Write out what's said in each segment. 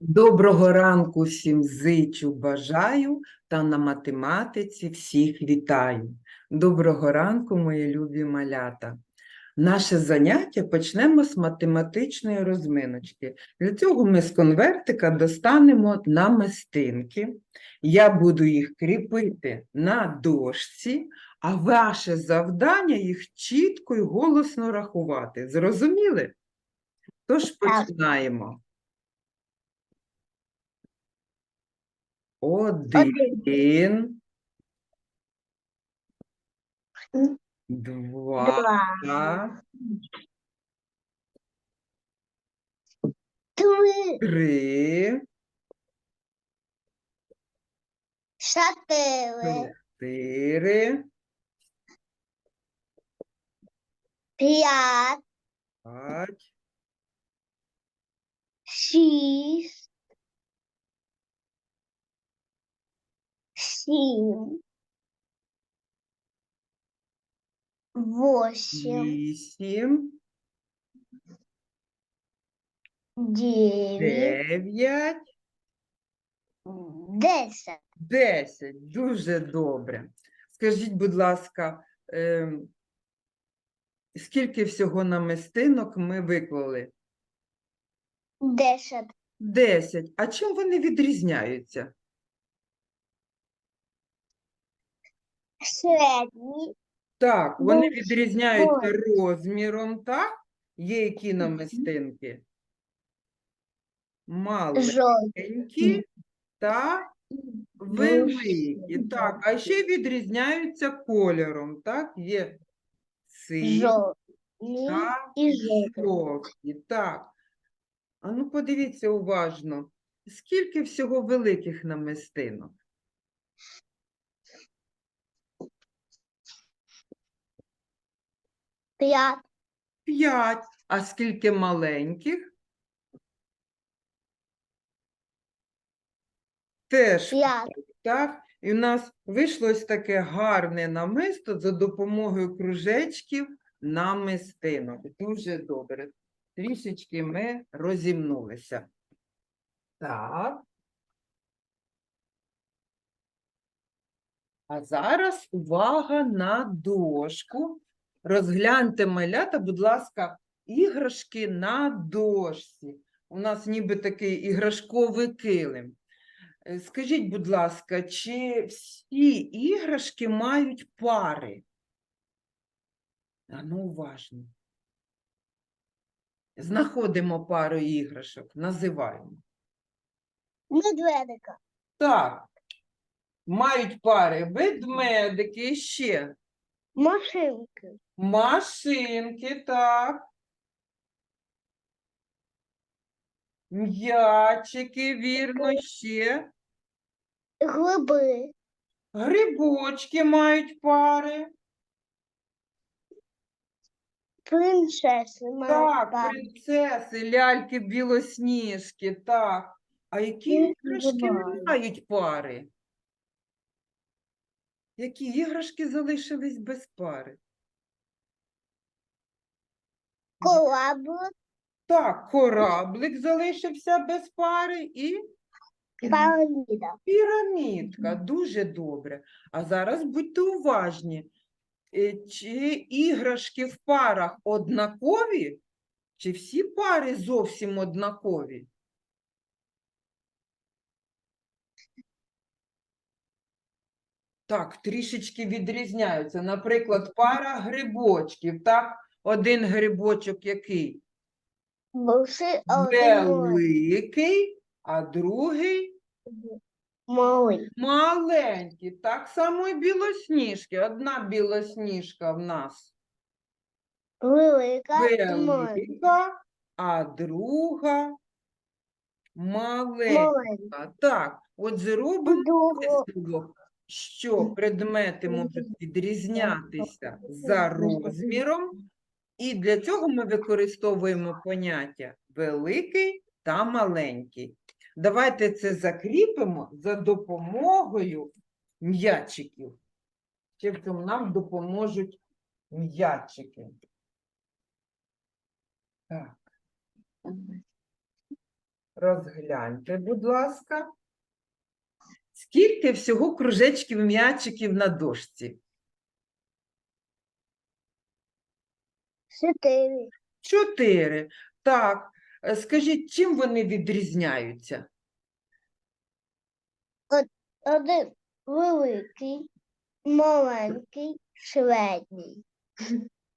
Доброго ранку всім зичу, бажаю та на математиці всіх вітаю. Доброго ранку, мої любі малята. Наше заняття почнемо з математичної розминочки. Для цього ми з конвертика достанемо намистинки. Я буду їх кріпити на дошці, а ваше завдання їх чітко і голосно рахувати. Зрозуміли? Тож починаємо. Один, два, Два. Три. три, Чотири. чотири, П'ять. п'ять, Шість. Сім. Восемь. вісім, Дев'ять. дев'ять, Десять. десять. Дуже добре. Скажіть, будь ласка, ем, скільки всього намистинок ми виклали? Десять. Десять. А чим вони відрізняються? Середній. Так, вони Більш відрізняються розміром, так? Є які намистинки? Маленькі та великі. Так, а ще відрізняються кольором, так? Є сині та і жовті. Так. А ну подивіться уважно, скільки всього великих намистинок? П'ять. П'ять. А скільки маленьких? Теж П'ять. Так, і в нас вийшло ось таке гарне намисто за допомогою кружечків намистинок. Дуже добре. Трішечки ми розімнулися. Так. А зараз увага на дошку. Розгляньте малята, будь ласка, іграшки на дошці. У нас ніби такий іграшковий килим. Е, Скажіть, будь ласка, чи всі іграшки мають пари? А ну, уважно. Знаходимо пару іграшок, називаємо. Медведика. Так, мають пари ведмедики ще. Машинки. Машинки, так. М'ячики, вірно, ще. Гриби. Грибочки мають пари. Принцеси. Так, мають принцеси, ляльки, білосніжки, так. А які Ні, іграшки не мають пари? Які іграшки залишились без пари? Кораблик. Так, кораблик залишився без пари і Пирамида. пірамідка. Дуже добре. А зараз будьте уважні. Е, Чи іграшки в парах однакові, чи всі пари зовсім однакові? Так, трішечки відрізняються. Наприклад, пара грибочків, так? Один грибочок який? Большой, а Великий, а другий малий. маленький. Так само і білосніжки. Одна білосніжка в нас Велика. маленька. велика, а друга маленька. Так, от зробимо висновок, що предмети можуть відрізнятися за розміром, і для цього ми використовуємо поняття великий та маленький. Давайте це закріпимо за допомогою м'ячиків. Ще в цьому нам допоможуть м'ячики. Так. розгляньте, будь ласка. Скільки всього кружечків м'ячиків на дошці? Чотири. Чотири. Так, е, скажіть, чим вони відрізняються? Один великий, маленький, середній.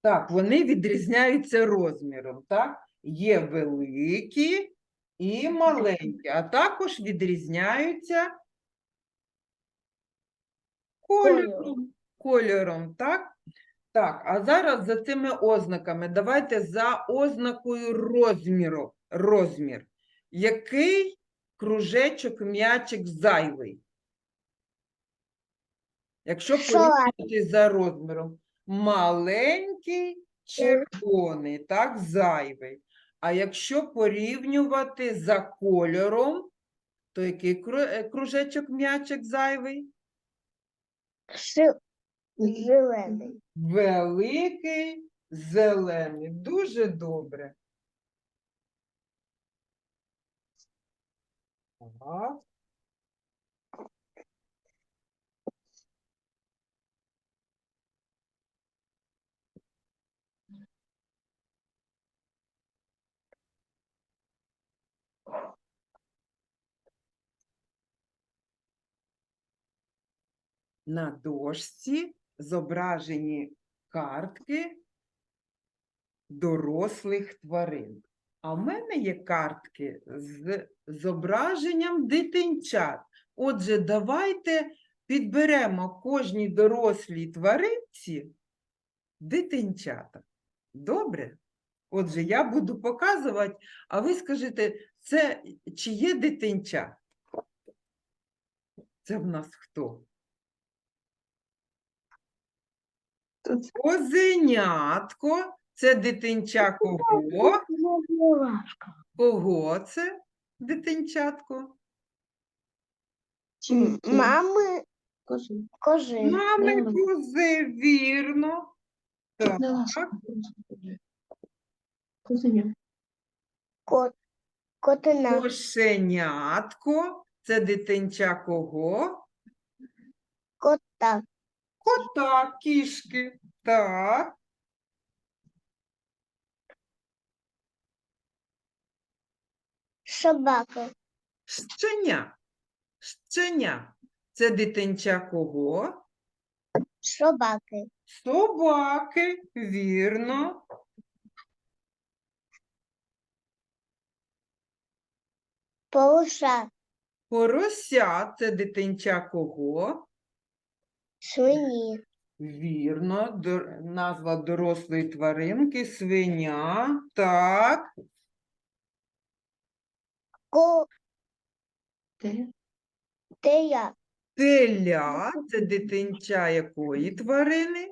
Так, вони відрізняються розміром, так? Є великі і маленькі, а також відрізняються кольором. Кольором, так? Так, а зараз за цими ознаками. Давайте за ознакою розміру. Розмір. Який кружечок, м'ячик зайвий? Якщо порівняти за розміром. Маленький червоний, так, зайвий. А якщо порівнювати за кольором, то який е, кружечок, м'ячик зайвий? Зелений. Великий зелений. Дуже добре. Так. На дошці зображені картки дорослих тварин. А в мене є картки з зображенням дитинчат. Отже, давайте підберемо кожній дорослій тваринці дитинчата. Добре? Отже, я буду показувати, а ви скажете, це чи є дитинча? Це в нас хто? Тут Козенятко. Це дитинча кого? Кого це дитинчатко? Мами кожи. Мами кози, вірно. Так, Козеня. Кот. Котина. кошенятко. Це дитинча кого? Кота. Кота, кішки. Так. Собака. Щеня. Щеня. Це дитинча кого? Собаки. Собаки, вірно. Полоша. Порося це дитинча кого? Свині. Вірно, дор- назва дорослої тваринки, свиня. Так, Ко. Те. Тея. теля це дитинча якої тварини?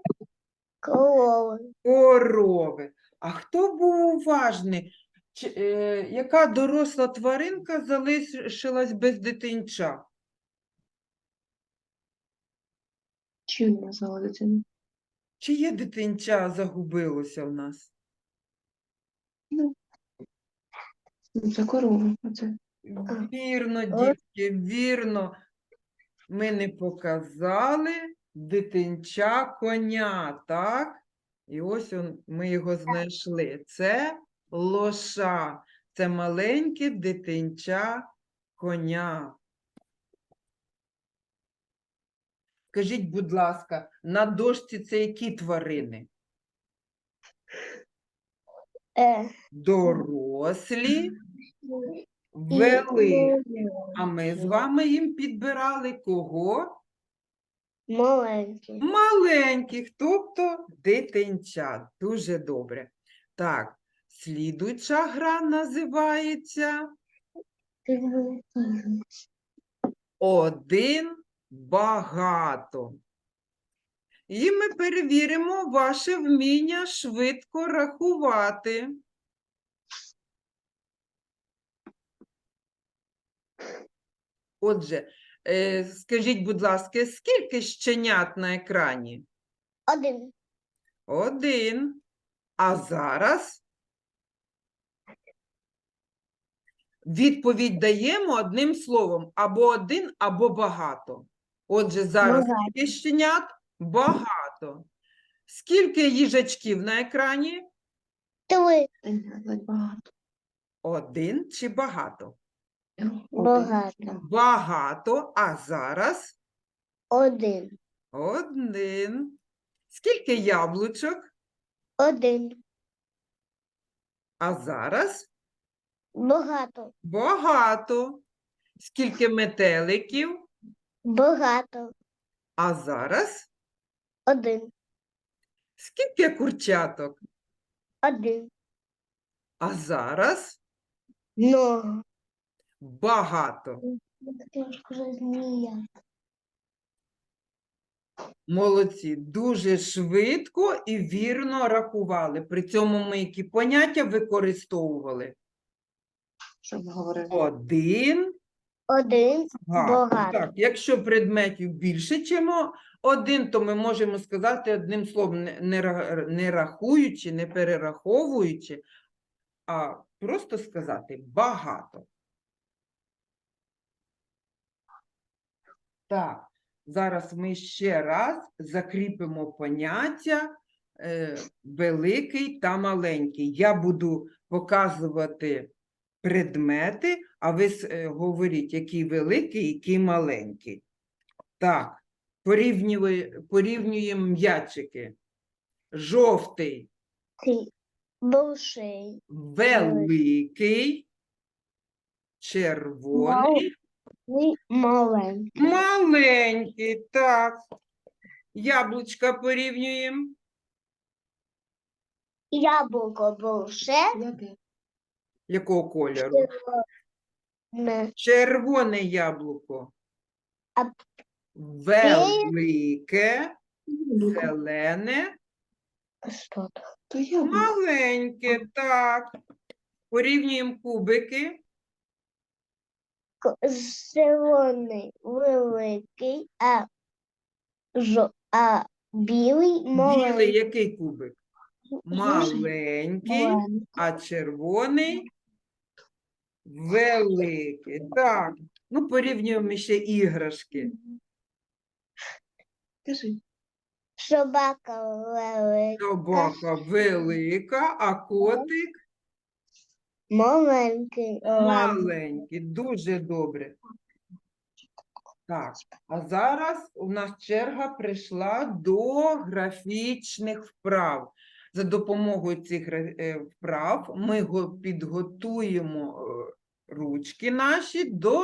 Корова. Корови. А хто був уважний? Чи, е, яка доросла тваринка залишилась без дитинча? Чим назвала дитину? Чи є дитинча загубилося в нас? Ну, Це корова. Оце. Вірно, дітки, вірно. Ми не показали дитинча коня, так? І ось он, ми його знайшли. Це лоша. Це маленьке дитинча коня. Скажіть, будь ласка, на дошці це які тварини? Е. Дорослі, і великі. А ми з вами їм підбирали кого? Маленький. Маленьких, тобто дитинчат. Дуже добре. Так, слідуюча гра називається Один багато. І ми перевіримо ваше вміння швидко рахувати. Отже, е, скажіть, будь ласка, скільки щенят на екрані? Один. Один. А зараз відповідь даємо одним словом, або один, або багато. Отже, зараз Багато. скільки щенят? Багато. Скільки їжачків на екрані? Три. Багато. Один чи багато? Багато. Багато, а зараз Один. один. Скільки яблучок, Один. а зараз Багато. багато. Скільки метеликів, Багато. а зараз Один. скільки курчаток, Один. а зараз Много. багато. Змія. Молодці, дуже швидко і вірно рахували. При цьому ми які поняття використовували? Що ми говорили? Один, Один. багато. Багато. Так, якщо предметів більше, ніж один, то ми можемо сказати одним словом, не, не, ра- не рахуючи, не перераховуючи, а просто сказати багато. Так, зараз ми ще раз закріпимо поняття е, великий та маленький. Я буду показувати предмети, а ви е, говоріть, який великий, який маленький. Так, порівнює- порівнюємо м'ячики. Жовтий. Больший. великий, червоний. Маленький. маленький. Так. Яблучка порівнюємо. Яблуко больше. Якого кольору? Не. Червоне яблуко. А Велике, зелене, Что то? Маленьке. Так. Порівнюємо кубики. Зелений великий, а жо, а білий Білий який кубик? Маленький, а червоний великий. Так. Ну, порівнюємо ще іграшки. Кажи. Собака велика, Собака велика, а котик маленький. маленький. Дуже добре. Так, а зараз у нас черга прийшла до графічних вправ. За допомогою цих е, вправ ми підготуємо е, ручки наші до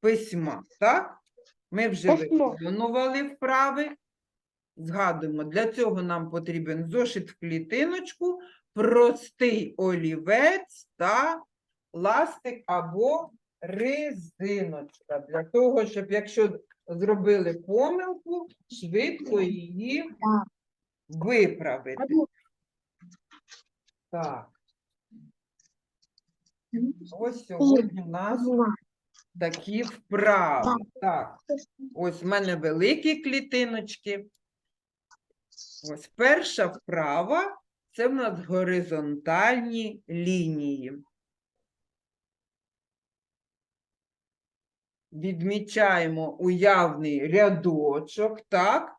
письма. Так? Ми вже виконували вправи. Згадуємо, для цього нам потрібен зошит в клітиночку, простий олівець та ластик або резиночка. Для того, щоб якщо зробили помилку, швидко її виправити. Так, ось сьогодні у нас такі вправи. Так, ось в мене великі клітиночки. Ось перша вправа це в нас горизонтальні лінії. Відмічаємо уявний рядочок, так?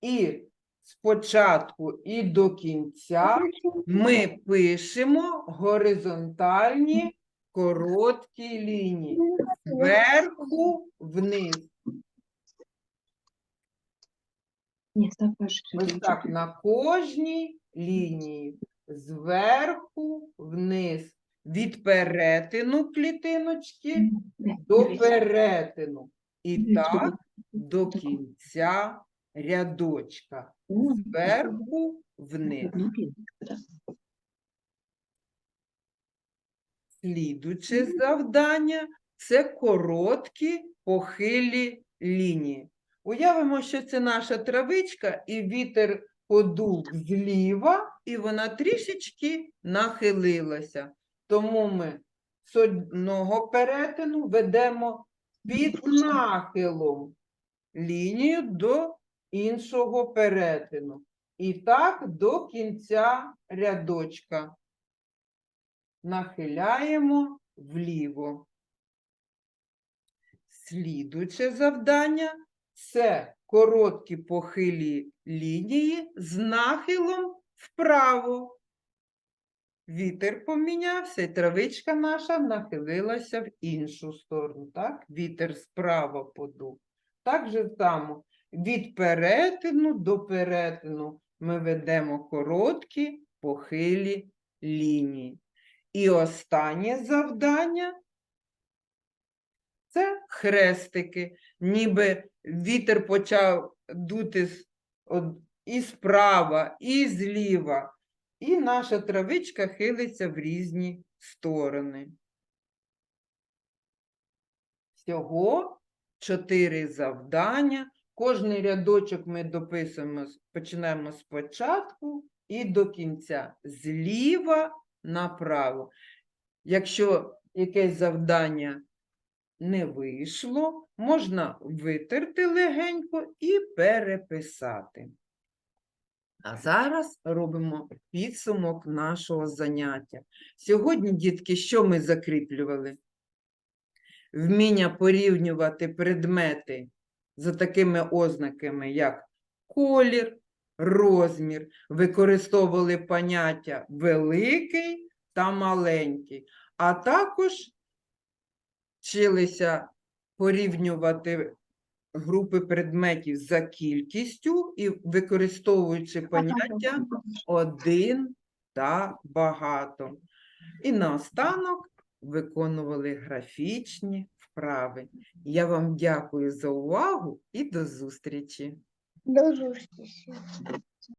І спочатку і до кінця ми пишемо горизонтальні короткі лінії. Зверху вниз. Ось так на кожній лінії. Зверху вниз. Від перетину клітиночки до перетину. І так до кінця рядочка. Зверху вниз. Слідуче завдання це короткі похилі лінії. Уявимо, що це наша травичка, і вітер подув зліва, і вона трішечки нахилилася. Тому ми з одного перетину ведемо під нахилом лінію до іншого перетину. І так до кінця рядочка. Нахиляємо вліво. Слідуюче завдання це короткі похилі лінії з нахилом вправо. Вітер помінявся, і травичка наша нахилилася в іншу сторону. Так? Вітер справа подув. Так же само від перетину до перетину ми ведемо короткі похилі лінії. І останнє завдання це хрестики. Ніби вітер почав дути і справа, і зліва. І наша травичка хилиться в різні сторони. Всього чотири завдання. Кожний рядочок ми дописуємо, з- починаємо спочатку і до кінця, зліва направо. Якщо якесь завдання не вийшло, можна витерти легенько і переписати. А зараз робимо підсумок нашого заняття. Сьогодні, дітки, що ми закріплювали? Вміння порівнювати предмети за такими ознаками, як колір, розмір, використовували поняття великий та маленький, а також вчилися порівнювати групи предметів за кількістю і використовуючи поняття один та багато. І наостанок виконували графічні вправи. Я вам дякую за увагу і до зустрічі! До зустрічі.